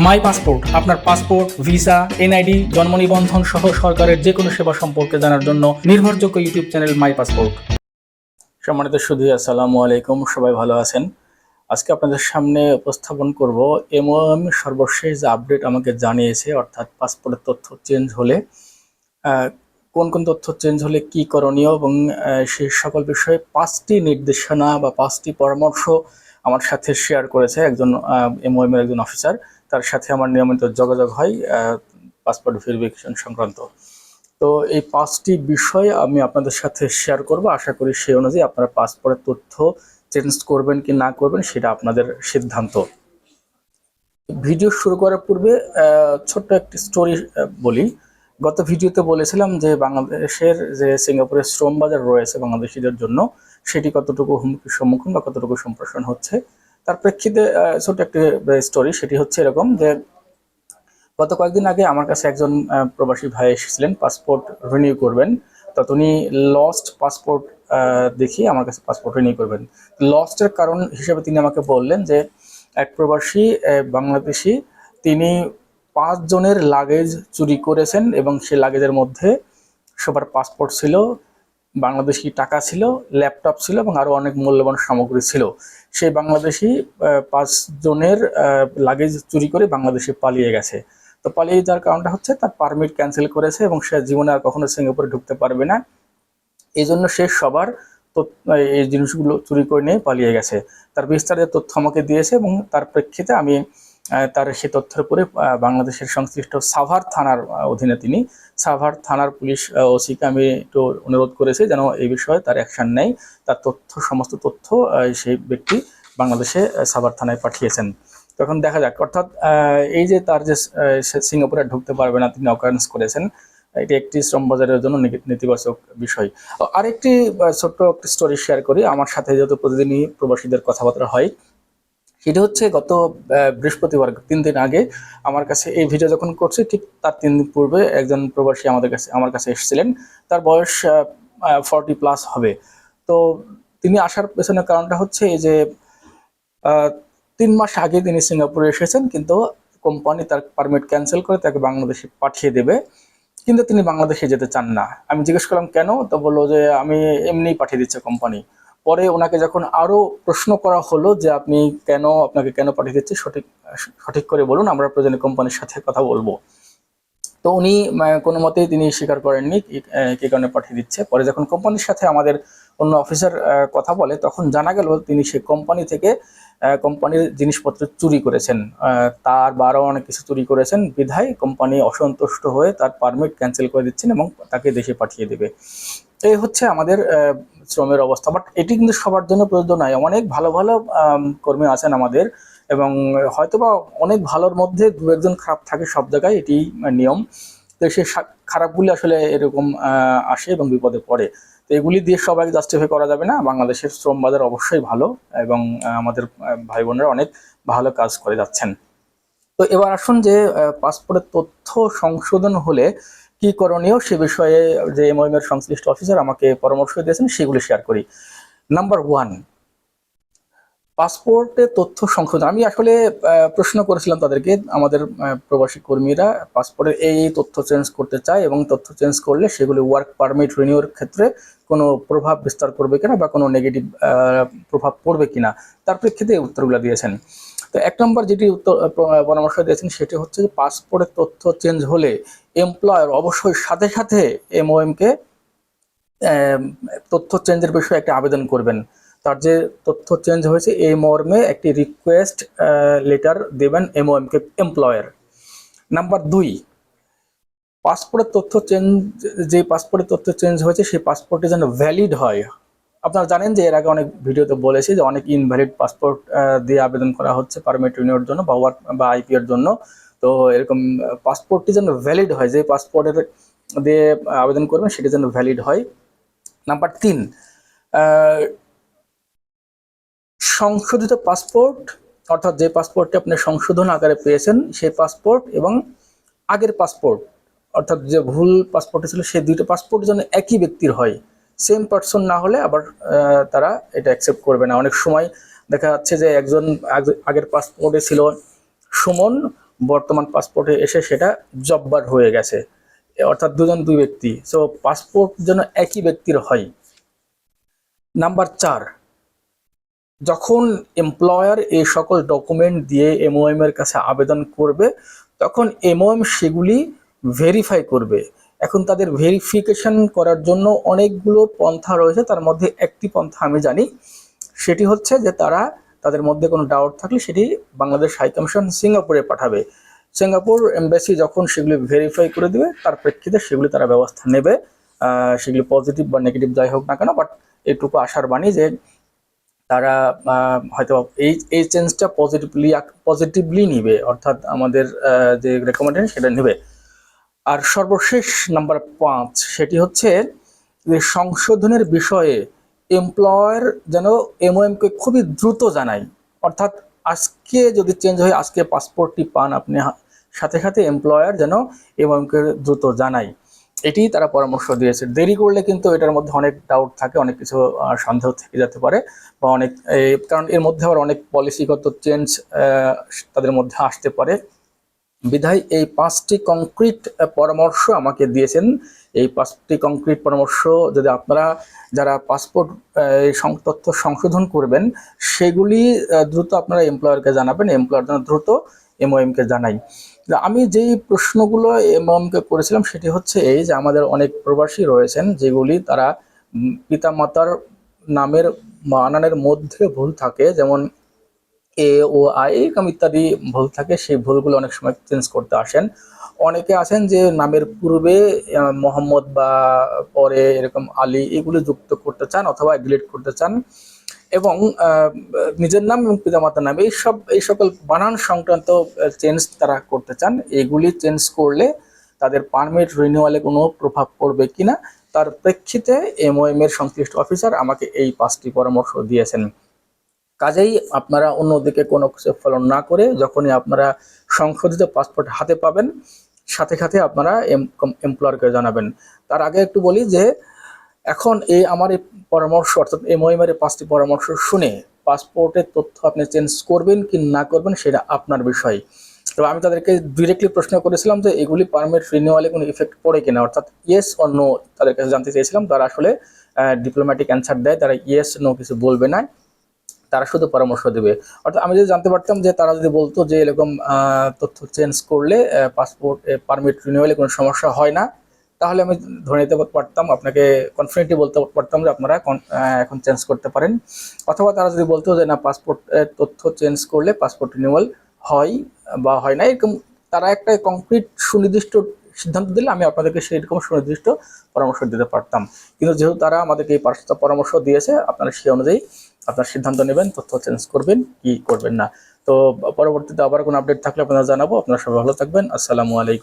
মাই passport, আপনার passport, visa, NID, জন্ম নিবন্ধন সহ সরকারের যে কোনো সেবা সম্পর্কে জানার জন্য নির্ভরযোগ্য ইউটিউব চ্যানেল মাই পাসপোর্ট। সম্মানিত সুধী, আসসালামু আলাইকুম, সবাই ভালো আছেন? আজকে আপনাদের সামনে উপস্থাপন করব এমওএম সর্বশেষ যে আপডেট আমাকে জানিয়েছে, অর্থাৎ পাসপোর্টের তথ্য চেঞ্জ হলে কোন কোন তথ্য চেঞ্জ হলে কি করণীয় এবং সেই সকল বিষয়ে পাঁচটি নির্দেশনা বা পাঁচটি পরামর্শ আমার সাথে শেয়ার করেছে একজন এমওএম এর একজন অফিসার তার সাথে আমার নিয়মিত যোগাযোগ হয় পাসপোর্ট ভেরিফিকেশন সংক্রান্ত। তো এই পাঁচটি বিষয় আমি আপনাদের সাথে শেয়ার করব। আশা করি সেই অনুযায়ী আপনারা পাসপোর্টের তথ্য চেঞ্জ করবেন কি না করবেন সেটা আপনাদের সিদ্ধান্ত। ভিডিও শুরু করার পূর্বে ছোট্ট একটি স্টোরি বলি। গত ভিডিওতে বলেছিলাম যে বাংলাদেশের যে সিঙ্গাপুরের শ্রম বাজার রয়েছে বাংলাদেশিদের জন্য, সেটি কতটুকু হুমকির সম্মুখীন বা কতটুকু সম্প্রসারণ হচ্ছে তার প্রেক্ষিতে ছোট একটি স্টোরি সেটি হচ্ছে এরকম যে গত কয়েকদিন আগে আমার কাছে একজন প্রবাসী ভাই এসেছিলেন পাসপোর্ট রিনিউ করবেন। তো উনি লস্ট পাসপোর্ট দেখিয়ে আমার কাছে পাসপোর্ট রিনিউ করবেন। লস্টের কারণ হিসেবে তিনি আমাকে বললেন যে এক প্রবাসী বাংলাদেশি, তিনি পাঁচ জনের লাগেজ চুরি করেছেন এবং সে লাগেজের মধ্যে সবার পাসপোর্ট ছিল। বাংলাদেশি টাকা ছিল ল্যাপটপ ছিল এবং আরও অনেক মূল্যবান সামগ্রী ছিল। সেই বাংলাদেশি আহ, পাঁচ জনের লাগেজ চুরি করে বাংলাদেশে পালিয়ে গেছে। তো পালিয়ে যাওয়ার কারণটা হচ্ছে তার পারমিট ক্যান্সেল করেছে এবং সে জীবনে আর কখনো সিঙ্গাপুরে ঢুকতে পারবে না। এই জন্য সে সবার এই জিনিসগুলো চুরি করে নিয়ে পালিয়ে গেছে। তার বিস্তারিত তথ্য আমাকে দিয়েছে এবং তার প্রেক্ষিতে আমি তার সে তথ্যের উপরে বাংলাদেশের সংশ্লিষ্ট সাভার থানার অধীনে তিনি। সাভার থানার পুলিশ ওসিকে আমি একটু অনুরোধ করেছি যেন এই বিষয়ে তার অ্যাকশন নেয়। তার তথ্য, সমস্ত তথ্য সেই ব্যক্তি বাংলাদেশে সাভার থানায় পাঠিয়েছেন। তখন দেখা যাক, অর্থাৎ এই যে তার যে সিঙ্গাপুরে ঢুকতে পারবে না, তিনি অকারেন্স করেছেন, এটি একটি শ্রম বাজারের জন্য নেতিবাচক বিষয়। আরেকটি ছোট্ট একটি স্টোরি শেয়ার করি। আমার সাথে যেহেতু প্রতিদিনই প্রবাসীদের কথাবার্তা হয় সেটা হচ্ছে গত বৃহস্পতিবার, তিন দিন আগে আমার কাছে এই ভিডিও যখন করছি, ঠিক তার তিন দিন পূর্বে একজন প্রবাসী আমাদের কাছে, আমার কাছে এসেছিলেন। তার বয়স ফর্টি প্লাস হবে। তো তিনি আসার পেছনের কারণটা হচ্ছে এই যে তিন মাস আগে তিনি সিঙ্গাপুরে এসেছেন, কিন্তু কোম্পানি তার পারমিট ক্যান্সেল করে তাকে বাংলাদেশে পাঠিয়ে দেবে। কিন্তু তিনি বাংলাদেশে যেতে চান না। আমি জিজ্ঞেস করলাম, কেন? তো বলল যে, আমি এমনিই পাঠিয়ে দিচ্ছে কোম্পানি। পরে ওনাকে যখন আরও প্রশ্ন করা হলো যে আপনি কেন আপনাকে কেন পাঠিয়ে দিচ্ছে, সঠিক সঠিক করে বলুন, আমরা প্রয়োজনে কোম্পানির সাথে কথা বলব। তো উনি কোনো মতেই তিনি স্বীকার করেননি কি- কারণে পাঠিয়ে দিচ্ছে। পরে যখন কোম্পানির সাথে আমাদের অন্য অফিসার কথা বলে, তখন জানা গেল তিনি সেই কোম্পানি থেকে কোম্পানির জিনিসপত্র চুরি করেছেন। তার বা আরও অনেক কিছু চুরি করেছেন। বিধায় কোম্পানি অসন্তুষ্ট হয়ে তার পারমিট ক্যান্সেল করে দিচ্ছেন এবং তাকে দেশে পাঠিয়ে দেবে। এই হচ্ছে আমাদের শ্রমের অবস্থা। বাট এটি কিন্তু সবার জন্য প্রযোজ্য নয়। অনেক ভালো ভালো কর্মী আছেন আমাদের এবং হয়তোবা অনেক ভালোর মধ্যে দু একজন খারাপ থাকে সব জায়গায়, এটি নিয়ম। তো সেই খারাপগুলি আসলে এরকম আসে এবং বিপদে পড়ে। তো এগুলি দিয়ে সবাইকে জাস্টিফাই করা যাবে না। বাংলাদেশের শ্রম বাজার অবশ্যই ভালো এবং আমাদের ভাই বোনেরা অনেক ভালো কাজ করে যাচ্ছেন। তো এবার আসুন যে পাসপোর্টের তথ্য সংশোধন হলে কি করণীয় সে বিষয়ে যে এমওএম এর সংশ্লিষ্ট অফিসার আমাকে পরামর্শ দিয়েছেন, সেগুলি শেয়ার করি। নাম্বার ওয়ান পাসপোর্টে তথ্য সংশোধন। আমি আসলে প্রশ্ন করেছিলাম তাদেরকে, আমাদের প্রবাসী কর্মীরা পাসপোর্টের এই তথ্য চেঞ্জ করতে চায় এবং তথ্য চেঞ্জ করলে সেগুলি ওয়ার্ক পারমিট রিনিউর ক্ষেত্রে কোনো প্রভাব বিস্তার করবে কিনা বা কোনো নেগেটিভ প্রভাব পড়বে কিনা, তার প্রেক্ষিতে উত্তরগুলো দিয়েছেন। তো এক নম্বর যেটি উত্তর পরামর্শ দিয়েছেন সেটি হচ্ছে যে পাসপোর্টের তথ্য চেঞ্জ হলে এমপ্লয়ার অবশ্যই সাথে সাথে এমওএম কে আহ, তথ্য চেঞ্জের বিষয়ে একটা আবেদন করবেন। তার যে তথ্য চেঞ্জ হয়েছে এই মর্মে একটি রিকোয়েস্ট লেটার দেবেন এমওএম কে এমপ্লয়ার নাম্বার দুই পাসপোর্টের তথ্য চেঞ্জ যে পাসপোর্টের তথ্য চেঞ্জ হয়েছে সেই পাসপোর্টে যেন ভ্যালিড হয়। আপনারা জানেন যে এর আগে অনেক ভিডিওতে বলেছি যে অনেক ইনভ্যালিড পাসপোর্ট দিয়ে আবেদন করা হচ্ছে পারমিট রিনিউর জন্য বা ওয়ার্ক বা আইপি এর জন্য। তো এরকম পাসপোর্টটি যেন ভ্যালিড হয়, যে পাসপোর্টের দিয়ে আবেদন করবেন, সেটি যেন ভ্যালিড হয়। নাম্বার তিন সংশোধিত পাসপোর্ট অর্থাৎ যে পাসপোর্টটি আপনি সংশোধন আকারে পেয়েছেন, সেই পাসপোর্ট এবং আগের পাসপোর্ট অর্থাৎ যে ভুল পাসপোর্টে ছিল, সেই দুইটা পাসপোর্ট যেন একই ব্যক্তির হয়। সেম পার্সন না হলে আবার তারা এটা অ্যাকসেপ্ট করবে না। অনেক সময় দেখা যাচ্ছে যে একজন আগের পাসপোর্টে ছিল সুমন বর্তমান পাসপোর্টে এসে সেটা জব্বার হয়ে গেছে। অর্থাৎ দুজন দুই ব্যক্তি। সো পাসপোর্ট যেন একই ব্যক্তির হয়। নাম্বার চার, যখন এমপ্লয়ার এই সকল ডকুমেন্ট দিয়ে এমওএম এর কাছে আবেদন করবে, তখন এমওএম সেগুলি ভেরিফাই করবে। এখন তাদের ভেরিফিকেশন করার জন্য অনেকগুলো পন্থা রয়েছে। তার মধ্যে একটি পন্থা আমি জানি। সেটি হচ্ছে যে তারা তাদের মধ্যে কোনো ডাউট থাকলে সেটি বাংলাদেশ হাই কমিশন সিঙ্গাপুরে পাঠাবে। সিঙ্গাপুর এমবাসি যখন সেগুলি ভেরিফাই করে দেবে, তার প্রেক্ষিতে সেগুলি তারা ব্যবস্থা নেবে। সেগুলি পজিটিভ বা নেগেটিভ যাই হোক না কেন বাট এটুকু আশার বাণী যে তারা হয়তো এই এই চেঞ্জটা পজিটিভলি পজিটিভলি নিবে, অর্থাৎ আমাদের যে রেকমেন্ডেশন সেটা নেবে। আর সর্বশেষ নাম্বার পাঁচ, সেটি হচ্ছে যে সংশোধনের বিষয়ে এমপ্লয়ার যেন এমওএমকে খুবই দ্রুত জানায়। অর্থাৎ আজকে যদি চেঞ্জ হয়, আজকে পাসপোর্টটি পান আপনি সাথে সাথে এমপ্লয়ার যেন এমওএমকে দ্রুত জানায়। এটি তারা পরামর্শ দিয়েছে। দেরি করলে কিন্তু এটার মধ্যে অনেক ডাউট থাকে, অনেক কিছু সন্দেহ থেকে যেতে পারে বা অনেক কারণ এর মধ্যে আবার অনেক পলিসিগত চেঞ্জ তাদের মধ্যে আসতে পারে। বিধায় এই পাঁচটি কংক্রিট পরামর্শ আমাকে দিয়েছেন। এই পাঁচটি কংক্রিট পরামর্শ যদি আপনারা যারা পাসপোর্ট তথ্য সংশোধন করবেন, সেগুলি দ্রুত আপনারা এমপ্লয়ারকে জানাবেন। এমপ্লয়ার যেন দ্রুত এমওএমকে জানাই। আমি যেই প্রশ্নগুলো এমওএমকে করেছিলাম, সেটি হচ্ছে এই যে আমাদের অনেক প্রবাসী রয়েছেন, যেগুলি তারা পিতামাতার নামের বানানের মধ্যে ভুল থাকে। যেমন এ ও আই এরকম ইত্যাদি ভুল থাকে, সেই ভুলগুলো অনেক সময় চেঞ্জ করতে আসেন। অনেকে আছেন যে নামের পূর্বে মোহাম্মদ বা পরে এরকম আলী এগুলো যুক্ত করতে চান অথবা ডিলিট করতে চান এবং নিজের নাম এবং পিতামাতার নাম এইসব এই সকল বানান সংক্রান্ত চেঞ্জ তারা করতে চান। এগুলি চেঞ্জ করলে তাদের পারমিট রিনিউয়ালে কোনো প্রভাব পড়বে কিনা, তার প্রেক্ষিতে এম এমওএম এর সংশ্লিষ্ট অফিসার আমাকে এই পাঁচটি পরামর্শ দিয়েছেন। কাজেই আপনারা অন্যদিকে কোনো কিছু ফলন না করে যখনই আপনারা সংশোধিত পাসপোর্ট হাতে পাবেন, সাথে সাথে আপনারা এমপ্লয়ারকে জানাবেন। তার আগে একটু বলি যে, এখন এই আমার এই পরামর্শ, অর্থাৎ এই পাঁচটি পরামর্শ শুনে পাসপোর্টের তথ্য আপনি চেঞ্জ করবেন কি না করবেন সেটা আপনার বিষয়। তো আমি তাদেরকে ডিরেক্টলি প্রশ্ন করেছিলাম যে, এগুলি পারমিট রিনিউয়ালে কোনো ইফেক্ট পড়ে কিনা? অর্থাৎ ইয়েস অর নো তাদের কাছে জানতে চেয়েছিলাম। তারা আসলে ডিপ্লোম্যাটিক অ্যান্সার দেয়, তারা ইয়েস নো কিছু বলবে না। তারা শুধু পরামর্শ দেবে। অর্থাৎ আমি যদি জানতে পারতাম যে তারা যদি বলতো যে এরকম তথ্য চেঞ্জ করলে পাসপোর্ট পারমিট রিনিউয়ালে কোনো সমস্যা হয় না, তাহলে আমি ধরে নিতে পারতাম, আপনাকে কনফিডেন্টলি বলতে পারতাম যে আপনারা এখন চেঞ্জ করতে পারেন। অথবা তারা যদি বলতো যে না পাসপোর্ট তথ্য চেঞ্জ করলে পাসপোর্ট রিনিউয়াল হয় বা হয় না, এরকম তারা একটা কংক্রিট সুনির্দিষ্ট সিদ্ধান্ত দিলে আমি আপনাদেরকে সেই রকম সুনির্দিষ্ট পরামর্শ দিতে পারতাম। কিন্তু যেহেতু তারা আমাদেরকে এই পরামর্শ দিয়েছে, আপনারা সেই অনুযায়ী আপনার সিদ্ধান্ত নেবেন, তথ্য চেঞ্জ করবেন, কি করবেন না। তো পরবর্তীতে আবার কোনো আপডেট থাকলে আপনারা জানাব। আপনারা সবাই ভালো থাকবেন। আসসালামু আলাইকুম।